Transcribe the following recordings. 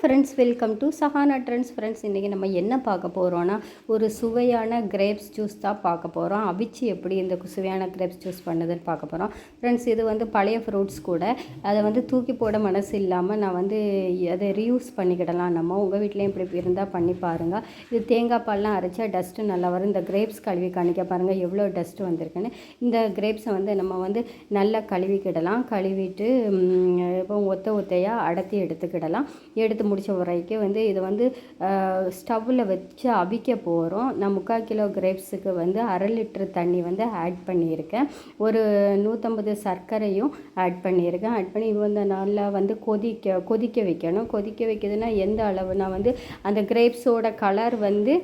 Friends welcome to Sahana trends friends இன்றைக்கி நம்ம என்ன பார்க்க போகிறோன்னா ஒரு சுவையான கிரேப்ஸ் ஜூஸ் தான் பார்க்க போகிறோம் அவிச்சு எப்படி இந்த சுவையான கிரேப்ஸ் ஜூஸ் பண்ணுதுன்னு பார்க்க போகிறோம் ஃப்ரெண்ட்ஸ் இது வந்து பழைய ஃப்ரூட்ஸ் கூட. அதை வந்து தூக்கி போட மனசு இல்லாமல் நான் வந்து அதை ரீயூஸ் பண்ணிக்கிடலாம். நம்ம உங்கள் வீட்லேயும் இப்படி இருந்தால் பண்ணி பாருங்கள் இது தேங்காய் பால்லாம் அரைச்சா டஸ்ட்டு நல்லா வரும். இந்த கிரேப்ஸ் கழுவி காணிக்க பாருங்கள் எவ்வளோ டஸ்ட்டு வந்திருக்குன்னு. இந்த கிரேப்ஸை வந்து நம்ம வந்து நல்லா கழுவிக்கிடலாம். கழுவிட்டு இப்போ ஒத்த ஒத்தையாக அடத்தி எடுத்துக்கிடலாம். எடுத்து முடித்த வரைக்கும் வந்து இதை வந்து ஸ்டவ்வில் வச்சு அவிக்க போகிறோம் நான் முக்கால் கிலோ கிரேப்ஸுக்கு வந்து அரை லிட்டர் தண்ணி வந்து ஆட் பண்ணியிருக்கேன். ஒரு நூற்றம்பது சர்க்கரையும் ஆட் பண்ணியிருக்கேன். ஆட் பண்ணி இவங்க வந்து நல்லா வந்து கொதிக்க கொதிக்க வைக்கணும். கொதிக்க வைக்கிறதுனா எந்த அளவுனா வந்து அந்த கிரேப்ஸோட கலர் வந்து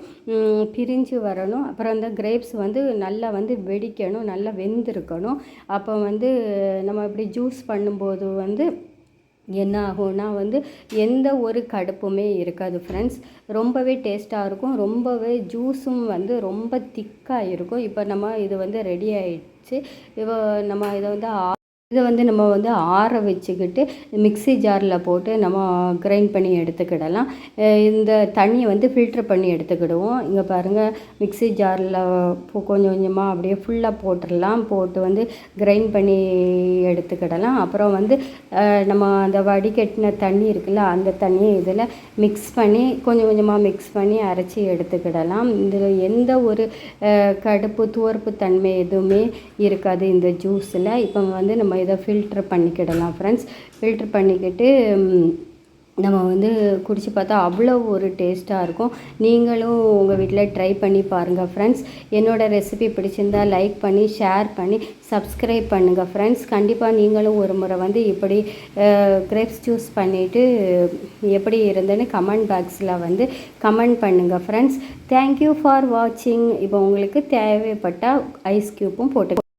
பிரிஞ்சு வரணும். அப்புறம் அந்த கிரேப்ஸ் வந்து நல்லா வந்து வெடிக்கணும். நல்லா வெந்திருக்கணும். அப்போ வந்து நம்ம இப்படி ஜூஸ் பண்ணும்போது வந்து என்ன ஆகும்னா வந்து எந்த ஒரு கடுப்புமே இருக்காது ஃப்ரெண்ட்ஸ் ரொம்பவே டேஸ்ட்டாக இருக்கும். ரொம்பவே ஜூஸும் வந்து ரொம்ப திக்காக இருக்கும். இப்போ நம்ம இது வந்து ரெடி ஆயிடுச்சு. இப்போ நம்ம இதை வந்து ஆ- இதை வந்து நம்ம வந்து ஆற வச்சுக்கிட்டு மிக்ஸி ஜாரில் போட்டு நம்ம கிரைண்ட் பண்ணி எடுத்துக்கிடலாம். இந்த தண்ணியை வந்து ஃபில்ட்ரு பண்ணி எடுத்துக்கிடுவோம். இங்கே பாருங்கள் மிக்ஸி ஜாரில் கொஞ்சம் கொஞ்சமாக அப்படியே ஃபுல்லாக போட்டுடலாம். போட்டு வந்து கிரைண்ட் பண்ணி எடுத்துக்கிடலாம். அப்புறம் வந்து நம்ம அந்த வடிகட்டின தண்ணி இருக்குல்ல அந்த தண்ணியை இதில் மிக்ஸ் பண்ணி கொஞ்சம் கொஞ்சமாக மிக்ஸ் பண்ணி அரைச்சி எடுத்துக்கிடலாம். இதில் எந்த ஒரு கடுப்பு துவர்ப்பு தன்மை எதுவுமே இருக்காது இந்த ஜூஸில் இப்போ வந்து நம்ம இதை ஃபில்ட்ரு பண்ணிக்கிடலாம் ஃப்ரெண்ட்ஸ் ஃபில்ட்ரு பண்ணிக்கிட்டு நம்ம வந்து குடிச்சு பார்த்தா அவ்வளோ ஒரு டேஸ்ட்டாக இருக்கும். நீங்களும் உங்கள் வீட்டில் ட்ரை பண்ணி பாருங்கள் ஃப்ரெண்ட்ஸ் என்னோடய ரெசிபி பிடிச்சிருந்தா லைக் பண்ணி ஷேர் பண்ணி சப்ஸ்கிரைப் பண்ணுங்கள் ஃப்ரெண்ட்ஸ் கண்டிப்பாக நீங்களும் ஒரு முறை வந்து இப்படி கிரேப்ஸ் ஜூஸ் பண்ணிவிட்டு எப்படி இருந்ததுன்னு கமெண்ட் பாக்ஸில் வந்து கமெண்ட் பண்ணுங்கள் ஃப்ரெண்ட்ஸ் தேங்க்யூ ஃபார் வாட்சிங் இப்போ உங்களுக்கு தேவைப்பட்டால் ஐஸ் க்யூப்பும் போட்டு